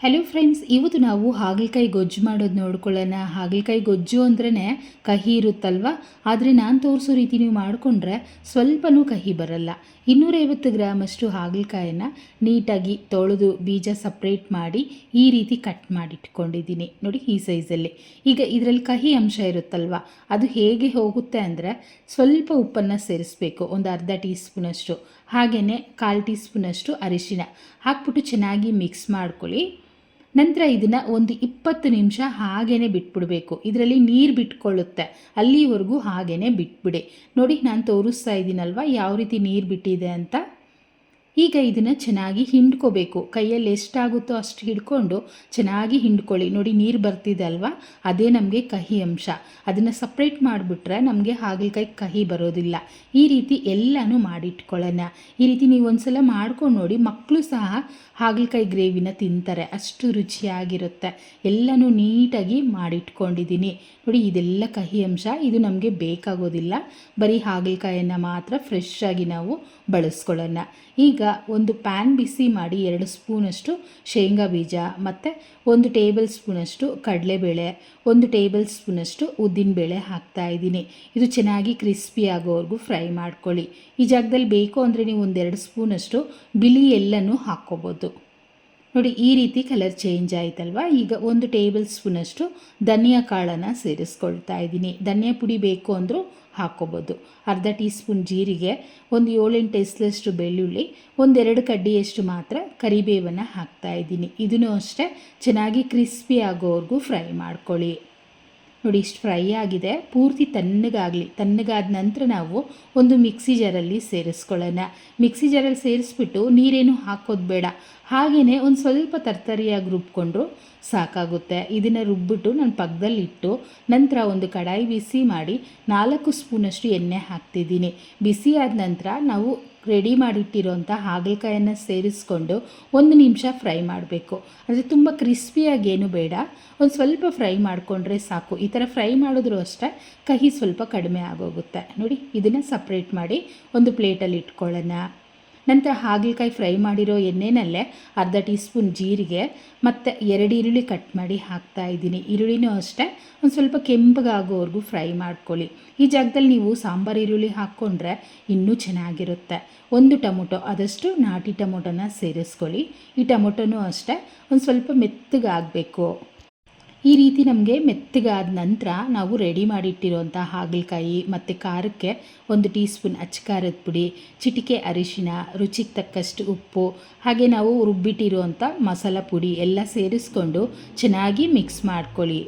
Hello friends ಇವತ್ತು ನಾವು ಹಾಗಲಕಾಯಿ ಗೊಜ್ಜು ಮಾಡೋದು ನೋಡ್ಕೊಳ್ಳೋಣ. ಹಾಗಲಕಾಯಿ ಗೊಜ್ಜು ಅಂದ್ರೇ ಕಹಿ ಇರುತ್ತಲ್ವ? ಆದರೆ ನಾನು ತೋರಿಸೋ ರೀತಿ ನೀವು ಮಾಡಿಕೊಂಡ್ರೆ ಸ್ವಲ್ಪನೂ ಕಹಿ ಬರಲ್ಲ. ಇನ್ನೂರೈವತ್ತು ಗ್ರಾಮಷ್ಟು ಹಾಗಲಕಾಯಿನ ನೀಟಾಗಿ ತೊಳೆದು ಬೀಜ ಸಪ್ರೇಟ್ ಮಾಡಿ ಈ ರೀತಿ ಕಟ್ ಮಾಡಿಟ್ಕೊಂಡಿದ್ದೀನಿ. ನೋಡಿ ಈ ಸೈಜಲ್ಲಿ ಈಗ ಇದರಲ್ಲಿ ಕಹಿ ಅಂಶ ಇರುತ್ತಲ್ವ? ಅದು ಹೇಗೆ ಹೋಗುತ್ತೆ ಅಂದರೆ ಸ್ವಲ್ಪ ಉಪ್ಪನ್ನು ಸೇರಿಸ್ಬೇಕು. ಒಂದು ಅರ್ಧ ಟೀ ಸ್ಪೂನಷ್ಟು ಹಾಗೆಯೇ ಕಾಲು ಟೀ ಸ್ಪೂನಷ್ಟು ಅರಿಶಿನ ಹಾಕ್ಬಿಟ್ಟು ಚೆನ್ನಾಗಿ ಮಿಕ್ಸ್ ಮಾಡ್ಕೊಳ್ಳಿ. ನಂತರ ಇದನ್ನು ಒಂದು ಇಪ್ಪತ್ತು ನಿಮಿಷ ಹಾಗೇ ಬಿಟ್ಬಿಡಬೇಕು. ಇದರಲ್ಲಿ ನೀರು ಬಿಟ್ಕೊಳ್ಳುತ್ತೆ. ಅಲ್ಲಿವರೆಗೂ ಹಾಗೇ ಬಿಟ್ಬಿಡಿ. ನೋಡಿ ನಾನು ತೋರಿಸ್ತಾ ಇದ್ದೀನಲ್ವ ಯಾವ ರೀತಿ ನೀರು ಬಿಟ್ಟಿದೆ ಅಂತ? ಈಗ ಇದನ್ನು ಚೆನ್ನಾಗಿ ಹಿಂಡ್ಕೋಬೇಕು. ಕೈಯಲ್ಲಿ ಎಷ್ಟಾಗುತ್ತೋ ಅಷ್ಟು ಹಿಡ್ಕೊಂಡು ಚೆನ್ನಾಗಿ ಹಿಂಡ್ಕೊಳ್ಳಿ. ನೋಡಿ, ನೀರು ಬರ್ತಿದೆ ಅಲ್ವಾ? ಅದೇ ನಮಗೆ ಕಹಿ ಅಂಶ. ಅದನ್ನು ಸಪ್ರೇಟ್ ಮಾಡಿಬಿಟ್ರೆ ನಮಗೆ ಹಾಗಲಕಾಯಿ ಕಹಿ ಬರೋದಿಲ್ಲ. ಈ ರೀತಿ ಎಲ್ಲನೂ ಮಾಡಿಟ್ಕೊಳ್ಳೋಣ. ಈ ರೀತಿ ನೀವು ಒಂದ್ಸಲ ಮಾಡ್ಕೊಂಡು ನೋಡಿ ಮಕ್ಕಳು ಸಹ ಹಾಗಲಕಾಯಿ ಗ್ರೇವಿನ ತಿಂತಾರೆ. ಅಷ್ಟು ರುಚಿಯಾಗಿರುತ್ತೆ. ಎಲ್ಲನೂ ನೀಟಾಗಿ ಮಾಡಿಟ್ಕೊಂಡಿದ್ದೀನಿ ನೋಡಿ, ಇದೆಲ್ಲ ಕಹಿ ಅಂಶ. ಇದು ನಮಗೆ ಬೇಕಾಗೋದಿಲ್ಲ. ಬರೀ ಹಾಗಲಕಾಯನ್ನು ಮಾತ್ರ ಫ್ರೆಶ್ ಆಗಿ ನಾವು ಬಳಸ್ಕೊಳ್ಳೋಣ. ಈಗ ಒಂದು ಪ್ಯಾನ್ ಬಿಸಿ ಮಾಡಿ ಎರಡು ಸ್ಪೂನಷ್ಟು ಶೇಂಗಾ ಬೀಜ, ಮತ್ತು ಒಂದು ಟೇಬಲ್ ಸ್ಪೂನಷ್ಟು ಕಡಲೆಬೇಳೆ, ಒಂದು ಟೇಬಲ್ ಸ್ಪೂನಷ್ಟು ಉದ್ದಿನಬೇಳೆ ಹಾಕ್ತಾ ಇದ್ದೀನಿ. ಇದು ಚೆನ್ನಾಗಿ ಕ್ರಿಸ್ಪಿ ಆಗೋವರೆಗೂ ಫ್ರೈ ಮಾಡ್ಕೊಳ್ಳಿ. ಈ ಜಾಗದಲ್ಲಿ ಬೇಕು ಅಂದರೆ ನೀವು ಒಂದೆರಡು ಸ್ಪೂನಷ್ಟು ಬಿಳಿ ಎಲ್ಲನೂ ಹಾಕ್ಕೋಬೋದು. ನೋಡಿ, ಈ ರೀತಿ ಕಲರ್ ಚೇಂಜ್ ಆಯಿತಲ್ವಾ? ಈಗ ಒಂದು ಟೇಬಲ್ ಸ್ಪೂನಷ್ಟು ಧನಿಯಾ ಕಾಳನ್ನು ಸೇರಿಸ್ಕೊಳ್ತಾ ಇದ್ದೀನಿ. ಧನಿಯಾ ಪುಡಿ ಬೇಕು ಅಂದರೂ ಹಾಕ್ಕೋಬೋದು. ಅರ್ಧ ಟೀ ಸ್ಪೂನ್ ಜೀರಿಗೆ, ಒಂದು ಏಳೆಂಟು ಎಸ್ಲಷ್ಟು ಬೆಳ್ಳುಳ್ಳಿ ಒಂದೆರಡು ಕಡ್ಡಿಯಷ್ಟು ಮಾತ್ರ ಕರಿಬೇವನ್ನು ಹಾಕ್ತಾ ಇದ್ದೀನಿ. ಇದನ್ನು ಅಷ್ಟೇ ಚೆನ್ನಾಗಿ ಕ್ರಿಸ್ಪಿ ಆಗೋವರೆಗೂ ಫ್ರೈ ಮಾಡ್ಕೊಳ್ಳಿ. ನೋಡಿ, ಇಷ್ಟು ಫ್ರೈ ಆಗಿದೆ. ಪೂರ್ತಿ ತಣ್ಣಗಾಗಲಿ. ತಣ್ಣಗಾದ ನಂತರ ನಾವು ಒಂದು ಮಿಕ್ಸಿ ಜಾರಲ್ಲಿ ಸೇರಿಸ್ಕೊಳ್ಳೋಣ. ಮಿಕ್ಸಿ ಜಾರಲ್ಲಿ ಸೇರಿಸ್ಬಿಟ್ಟು ನೀರೇನು ಹಾಕೋದು ಬೇಡ. ಹಾಗೆಯೇ ಒಂದು ಸ್ವಲ್ಪ ತರ್ತರಿಯಾಗಿ ರುಬ್ಕೊಂಡ್ರು ಸಾಕಾಗುತ್ತೆ. ಇದನ್ನು ರುಬ್ಬಿಟ್ಟು ನಾನು ಪಕ್ಕದಲ್ಲಿಟ್ಟು ನಂತರ ಒಂದು ಕಡಾಯಿ ಬಿಸಿ ಮಾಡಿ ನಾಲ್ಕು ಸ್ಪೂನಷ್ಟು ಎಣ್ಣೆ ಹಾಕ್ತಿದ್ದೀನಿ. ಬಿಸಿ ಆದ ನಂತರ ನಾವು ರೆಡಿ ಮಾಡಿಟ್ಟಿರೋಂಥ ಹಾಗಲಕಾಯನ್ನು ಸೇರಿಸ್ಕೊಂಡು ಒಂದು ನಿಮಿಷ ಫ್ರೈ ಮಾಡಬೇಕು. ಅಂದರೆ ತುಂಬ ಕ್ರಿಸ್ಪಿಯಾಗಿ ಏನು ಬೇಡ. ಒಂದು ಸ್ವಲ್ಪ ಫ್ರೈ ಮಾಡಿಕೊಂಡ್ರೆ ಸಾಕು. ಈ ಥರ ಫ್ರೈ ಮಾಡಿದ್ರೂ ಅಷ್ಟೇ ಕಹಿ ಸ್ವಲ್ಪ ಕಡಿಮೆ ಆಗೋಗುತ್ತೆ. ನೋಡಿ, ಇದನ್ನು ಸಪ್ರೇಟ್ ಮಾಡಿ ಒಂದು ಪ್ಲೇಟಲ್ಲಿ ಇಟ್ಕೊಳ್ಳೋಣ. ನಂತರ ಹಾಗಲಕಾಯಿ ಫ್ರೈ ಮಾಡಿರೋ ಎಣ್ಣೆನಲ್ಲೇ ಅರ್ಧ ಟೀ ಸ್ಪೂನ್ ಜೀರಿಗೆ, ಮತ್ತು ಎರಡು ಈರುಳ್ಳಿ ಕಟ್ ಮಾಡಿ ಹಾಕ್ತಾ ಇದ್ದೀನಿ. ಈರುಳ್ಳಿನೂ ಅಷ್ಟೇ, ಒಂದು ಸ್ವಲ್ಪ ಕೆಂಪಗಾಗೋವರೆಗೂ ಫ್ರೈ ಮಾಡ್ಕೊಳ್ಳಿ. ಈ ಜಾಗದಲ್ಲಿ ನೀವು ಸಾಂಬಾರು ಈರುಳ್ಳಿ ಹಾಕ್ಕೊಂಡ್ರೆ ಇನ್ನೂ ಚೆನ್ನಾಗಿರುತ್ತೆ. ಒಂದು ಟೊಮೊಟೊ, ಆದಷ್ಟು ನಾಟಿ ಟೊಮೊಟೊನ ಸೇರಿಸ್ಕೊಳ್ಳಿ. ಈ ಟೊಮೊಟೊನೂ ಅಷ್ಟೇ, ಒಂದು ಸ್ವಲ್ಪ ಮೆತ್ತಗಾಗಬೇಕು. ಈ ರೀತಿ ನಮಗೆ ಮೆತ್ತಗಾದ ನಂತರ ನಾವು ರೆಡಿ ಮಾಡಿಟ್ಟಿರುವಂಥ ಹಾಗಲಕಾಯಿ ಮತ್ತು ಖಾರಕ್ಕೆ ಒಂದು ಟೀ ಸ್ಪೂನ್ ಅಚ್ಚಕಾರದ ಪುಡಿ, ಚಿಟಿಕೆ ಅರಿಶಿನ, ರುಚಿಗೆ ತಕ್ಕಷ್ಟು ಉಪ್ಪು, ಹಾಗೆ ನಾವು ರುಬ್ಬಿಟ್ಟಿರುವಂಥ ಮಸಾಲ ಪುಡಿ ಎಲ್ಲ ಸೇರಿಸ್ಕೊಂಡು ಚೆನ್ನಾಗಿ ಮಿಕ್ಸ್ ಮಾಡ್ಕೊಳ್ಳಿ.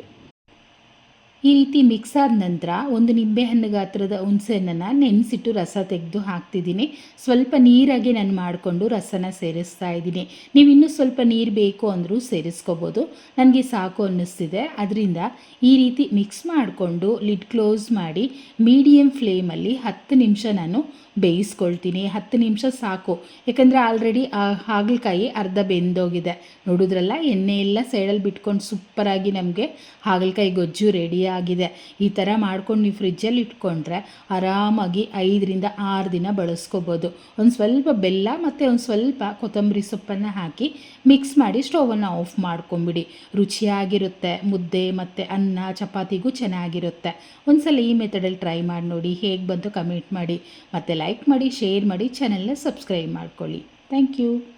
ಈ ರೀತಿ ಮಿಕ್ಸ್ ಆದ ನಂತರ ಒಂದು ನಿಂಬೆಹಣ್ಣು ಗಾತ್ರದ ಹುಣಸೆಹಣ್ಣನ್ನು ನೆನೆಸಿಟ್ಟು ರಸ ತೆಗೆದು ಹಾಕ್ತಿದ್ದೀನಿ. ಸ್ವಲ್ಪ ನೀರಾಗಿ ನಾನು ಮಾಡಿಕೊಂಡು ರಸನ ಸೇರಿಸ್ತಾ ಇದ್ದೀನಿ. ನೀವು ಇನ್ನೂ ಸ್ವಲ್ಪ ನೀರು ಬೇಕು ಅಂದರೂ ಸೇರಿಸ್ಕೋಬೋದು. ನನಗೆ ಸಾಕು ಅನ್ನಿಸ್ತಿದೆ. ಅದರಿಂದ ಈ ರೀತಿ ಮಿಕ್ಸ್ ಮಾಡಿಕೊಂಡು ಲಿಡ್ ಕ್ಲೋಸ್ ಮಾಡಿ ಮೀಡಿಯಮ್ ಫ್ಲೇಮಲ್ಲಿ ಹತ್ತು ನಿಮಿಷ ನಾನು ಬೇಯಿಸ್ಕೊಳ್ತೀನಿ. ಹತ್ತು ನಿಮಿಷ ಸಾಕು. ಯಾಕಂದರೆ ಆಲ್ರೆಡಿ ಹಾಗಲಕಾಯಿ ಅರ್ಧ ಬೆಂದೋಗಿದೆ. ನೋಡಿದ್ರಲ್ಲ ಎಣ್ಣೆ ಎಲ್ಲ ಸೈಡಲ್ಲಿ ಬಿಟ್ಕೊಂಡು ಸೂಪರಾಗಿ ನಮಗೆ ಹಾಗಲಕಾಯಿ ಗೊಜ್ಜು ರೆಡಿ ಆಗಿದೆ. ಈ ಥರ ಮಾಡ್ಕೊಂಡು ನೀವು ಫ್ರಿಜ್ಜಲ್ಲಿ ಇಟ್ಕೊಂಡ್ರೆ ಆರಾಮಾಗಿ ಐದರಿಂದ ಆರು ದಿನ ಬಳಸ್ಕೋಬೋದು. ಒಂದು ಸ್ವಲ್ಪ ಬೆಲ್ಲ ಮತ್ತು ಒಂದು ಸ್ವಲ್ಪ ಕೊತ್ತಂಬರಿ ಸೊಪ್ಪನ್ನು ಹಾಕಿ ಮಿಕ್ಸ್ ಮಾಡಿ ಸ್ಟೋವನ್ನು ಆಫ್ ಮಾಡ್ಕೊಂಬಿಡಿ. ರುಚಿಯಾಗಿರುತ್ತೆ, ಮುದ್ದೆ ಮತ್ತು ಅನ್ನ, ಚಪಾತಿಗೂ ಚೆನ್ನಾಗಿರುತ್ತೆ. ಒಂದ್ಸಲ ಈ ಮೆಥಡಲ್ಲಿ ಟ್ರೈ ಮಾಡಿ ನೋಡಿ, ಹೇಗೆ ಬಂತು ಕಮೆಂಟ್ ಮಾಡಿ. ಮತ್ತು ಲೈಕ್ ಮಾಡಿ ಶೇರ್ ಮಾಡಿ ಚಾನೆಲ್ನ ಸಬ್ಸ್ಕ್ರೈಬ್ ಮಾಡ್ಕೊಳ್ಳಿ. Thank you